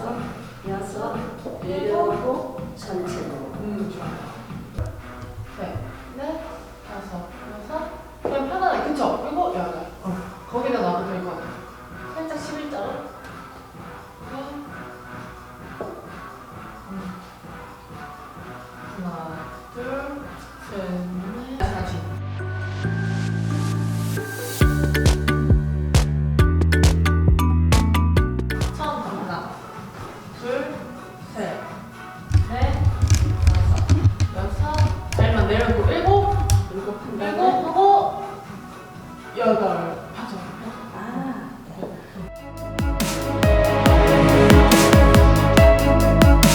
다섯, 여섯, 일곱, 전체로. 음 좋아요. 네, 넷, 다섯, 여섯. 그냥 편안하게 그쵸? 그리고 여덟. 어. 거기다 놔도 될 것 같아요. 살짝 11자로. 네. 음. 하나, 여섯,